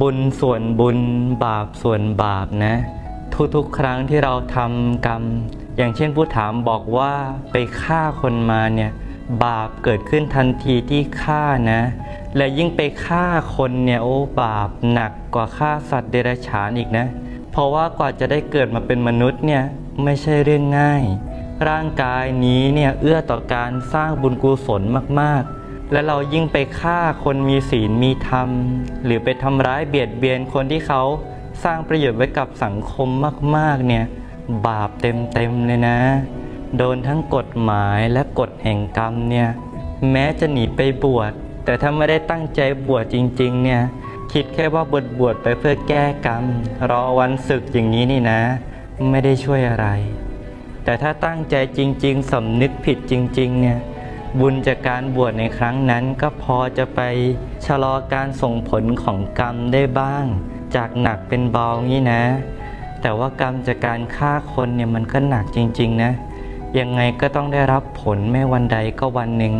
บุญส่วนบุญบาปส่วนบาปนะ ทุกๆ ครั้งที่เราทำกรรม อย่างเช่นผู้ถามบอกว่าไปฆ่าคนมาเนี่ยบาปเกิดขึ้นทันทีที่ฆ่านะ และยิ่งไปฆ่าคนเนี่ยโอ้บาปหนักกว่าฆ่าสัตว์เดรัจฉานอีกนะ เพราะว่ากว่าจะได้เกิดมาเป็นมนุษย์เนี่ยไม่ใช่เรื่องง่าย ร่างกายนี้เนี่ยเอื้อต่อการสร้างบุญกุศลมากๆ และเรายิ่งไปฆ่าคนมีศีลมีธรรม หรือไปทำร้ายเบียดเบียนคนที่เขาสร้างประโยชน์ไว้กับสังคมมากๆเนี่ยบาปเต็มๆเลยนะ โดนทั้งกฎหมายและกฎแห่งกรรมเนี่ยแม้จะหนีไปบวช แต่ถ้าไม่ได้ตั้งใจบวชจริง ๆ เนี่ยคิดแค่ว่าบวชบวชไปเพื่อแก้กรรม รอวันศึกอย่างนี้นี่นะ ไม่ได้ช่วยอะไร แต่ถ้าตั้งใจจริง ๆสำนึกผิดจริง ๆ เนี่ย บุญจากการบวชในครั้งนั้นก็พอจะไปชะลอการส่งผลของกรรมได้บ้าง จากหนักเป็นเบางี้นะ แต่ว่ากรรมจากการฆ่าคนเนี่ยมันก็หนักจริง ๆ นะ ยังไงก็ต้องได้รับผลไม่วันใดก็วันหนึ่ง